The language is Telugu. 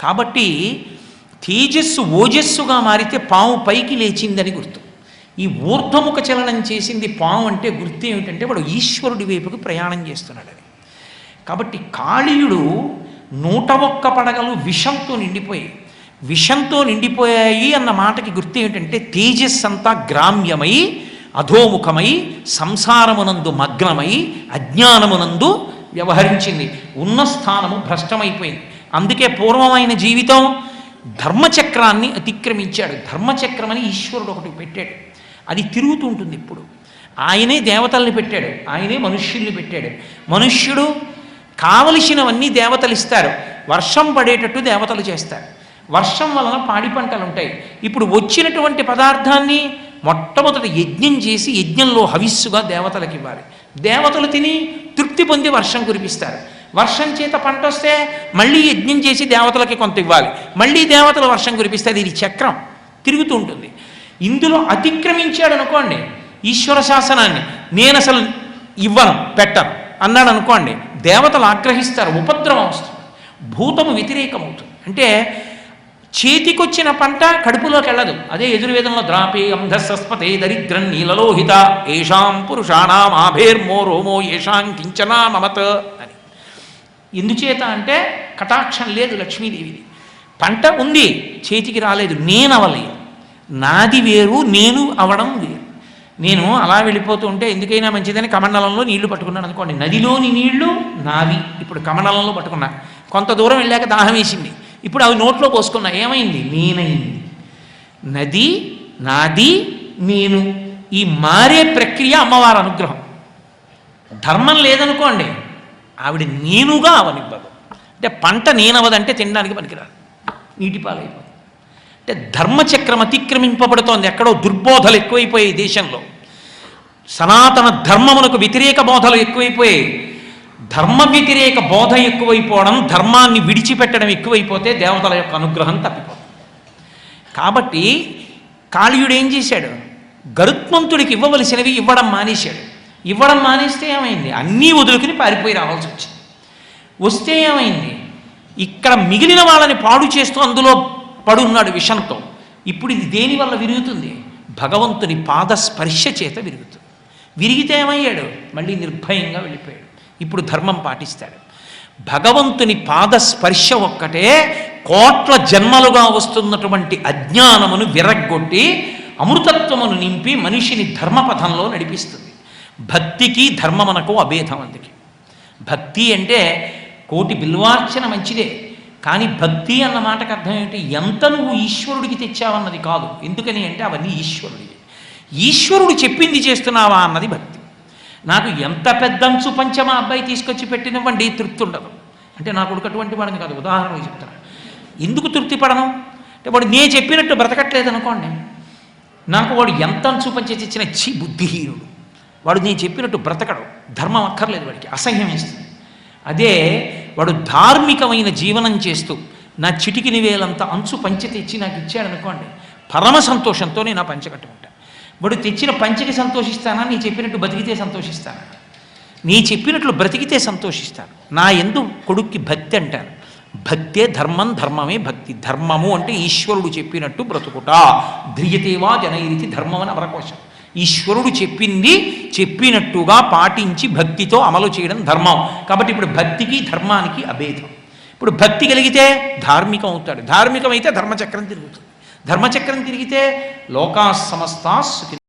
కాబట్టి తేజస్సు ఓజస్సుగా మారితే పాము పైకి లేచిందని గుర్తు. ఈ ఊర్ధముఖ చలనం చేసింది పాము అంటే గుర్తు ఏమిటంటే వాడు ఈశ్వరుడి వైపుకి ప్రయాణం చేస్తున్నాడని కాబట్టి కాళీయుడు నూట ఒక్క పడగలు విషంతో నిండిపోయాయి విషంతో నిండిపోయాయి అన్న మాటకి గుర్తు ఏమిటంటే తేజస్సు అంతా గ్రామ్యమై అధోముఖమై సంసారమునందు మగ్నమై అజ్ఞానమునందు వ్యవహరించింది. ఉన్న స్థానము భ్రష్టమైపోయింది. అందుకే పూర్వమైన జీవితం ధర్మచక్రాన్ని అతిక్రమించాడు. ధర్మచక్రం అని ఈశ్వరుడు ఒకటి పెట్టాడు. అది తిరుగుతూ ఉంటుంది ఇప్పుడు ఆయనే దేవతల్ని పెట్టాడు. ఆయనే మనుష్యుల్ని పెట్టాడు. మనుష్యుడు కావలసినవన్నీ దేవతలు ఇస్తారు. వర్షం పడేటట్టు దేవతలు చేస్తారు. వర్షం వలన పాడి పంటలు ఉంటాయి. ఇప్పుడు వచ్చినటువంటి పదార్థాన్ని మొట్టమొదట యజ్ఞం చేసి యజ్ఞంలో హవిస్సుగా దేవతలకు ఇవ్వాలి దేవతలు తిని తృప్తి పొంది వర్షం కురిపిస్తారు. వర్షం చేత పంట వస్తే మళ్ళీ యజ్ఞం చేసి దేవతలకి కొంత ఇవ్వాలి. మళ్ళీ దేవతలు వర్షం కురిపిస్తే ఇది చక్రం. తిరుగుతూ ఉంటుంది. ఇందులో అతిక్రమించాడు అనుకోండి ఈశ్వర శాసనాన్ని. నేను అసలు ఇవ్వను పెట్టను అన్నాడు అనుకోండి దేవతలు ఆగ్రహిస్తారు ఉపద్రవం వస్తుంది. భూతము వ్యతిరేకమవుతుంది. అంటే చేతికొచ్చిన పంట కడుపులోకి వెళ్ళదు. అదే ఎదుర్వేదంలో ద్రాపే అంధస్పతే దరిద్రం నీలలోహిత ఏషాం పురుషాణం ఆభేర్మో రోమో ఏషాం కించనా మమత అని. ఎందుచేత అంటే కటాక్షం లేదు లక్ష్మీదేవిది. పంట ఉంది చేతికి రాలేదు నేను అవలేదు నాది వేరు నేను అవడం వేరు. నేను అలా వెళ్ళిపోతూ ఉంటే ఎందుకైనా మంచిదని కమండలంలో నీళ్ళు పట్టుకున్నాను అనుకోండి. నదిలోని నీళ్ళు నావి. ఇప్పుడు కమండలంలో పట్టుకున్నా. కొంత దూరం వెళ్ళాక దాహం వేసింది. ఇప్పుడు అవి నోట్లో పోసుకున్నా. ఏమైంది? నేనైంది. నది నాది నేను. ఈ మారే ప్రక్రియ అమ్మవారి అనుగ్రహం. ధర్మం లేదనుకోండి. ఆవిడ నేనుగా అవనివ్వదు. అంటే పంట నేనవదంటే తినడానికి పనికిరాదు. నీటి పాలైపోతుంది అంటే ధర్మచక్రం అతిక్రమింపబడుతోంది. ఎక్కడో దుర్బోధలు ఎక్కువైపోయాయి దేశంలో. సనాతన ధర్మమునకు వ్యతిరేక బోధలు ఎక్కువైపోయాయి. ధర్మ వ్యతిరేక బోధ ఎక్కువైపోవడం ధర్మాన్ని విడిచిపెట్టడం ఎక్కువైపోతే దేవతల యొక్క అనుగ్రహం తప్పిపోతుంది కాబట్టి కాళీయుడు ఏం చేశాడు? గరుత్మంతుడికి ఇవ్వవలసినవి ఇవ్వడం మానేశాడు. ఇవ్వడం మానేస్తే ఏమైంది? అన్నీ వదులుకుని పారిపోయి రావాల్సి వచ్చింది. వస్తే ఏమైంది? ఇక్కడ మిగిలిన వాళ్ళని పాడు చేస్తూ అందులో పడున్నాడు విషంతో. ఇప్పుడు ఇది దేని వల్ల విరుగుతుంది? భగవంతుని పాద స్పర్శ చేత విరుగుతుంది. విరిగితే ఏమయ్యాడు? మళ్ళీ నిర్భయంగా వెళ్ళిపోయాడు. ఇప్పుడు ధర్మం పాటిస్తాడు. భగవంతుని పాద స్పర్శ ఒక్కటే కోట్ల జన్మలుగా వస్తున్నటువంటి అజ్ఞానమును విరగ్గొట్టి అమృతత్వమును నింపి మనిషిని ధర్మపథంలో నడిపిస్తుంది. భక్తికి ధర్మమునకు అభేదం అందుకే. భక్తి అంటే కోటి బిల్వార్చన మంచిదే కానీ భక్తి అన్న మాటకు అర్థం ఏంటి ఎంత నువ్వు ఈశ్వరుడికి తెచ్చావన్నది కాదు. ఎందుకని అంటే అవన్నీ ఈశ్వరుడివి. ఈశ్వరుడు చెప్పింది చేస్తున్నావా అన్నది భక్తి. నాకు ఎంత పెద్దంచు పంచమా అబ్బాయి తీసుకొచ్చి పెట్టినవ్వండి తృప్తి ఉండదు. అంటే నా కొడుకు అటువంటి వాడిని కాదు ఉదాహరణకు చెప్తాను. ఎందుకు తృప్తి పడను? అంటే వాడు నేను చెప్పినట్టు బ్రతకట్లేదు అనుకోండి నాకు వాడు ఎంత అంచు పంచేసి ఇచ్చిన చి బుద్ధిహీనుడు. వాడు నేను చెప్పినట్టు బ్రతకడు. ధర్మం అక్కర్లేదు వాడికి. అసహ్యం వేస్తుంది. అదే వాడు ధార్మికమైన జీవనం చేస్తూ నా చిటికిని వేలంత అంచు పంచి తెచ్చి నాకు ఇచ్చాడనుకోండి పరమ సంతోషంతో నేను ఆ పంచగట్టుకుంటాను వాడు తెచ్చిన పంచెకి సంతోషిస్తానా? నీ చెప్పినట్టు బతికితే సంతోషిస్తానా? నీ చెప్పినట్లు బ్రతికితే సంతోషిస్తాను. నా ఎందు కొడుక్కి భక్తి అంటారు. భక్తే ధర్మం ధర్మమే భక్తి. ధర్మము అంటే ఈశ్వరుడు చెప్పినట్టు బ్రతుకుట. ధ్రియతేవా జనైరితి ధర్మం అని అవరకోశం ఈశ్వరుడు చెప్పింది చెప్పినట్టుగా పాటించి భక్తితో అమలు చేయడం ధర్మం. కాబట్టి ఇప్పుడు భక్తికి ధర్మానికి అభేదం. ఇప్పుడు భక్తి కలిగితే ధార్మికం అవుతాడు. ధార్మికమైతే ధర్మచక్రం తిరుగుతుంది. ధర్మచక్రం తిరిగితే లోకా సమస్తా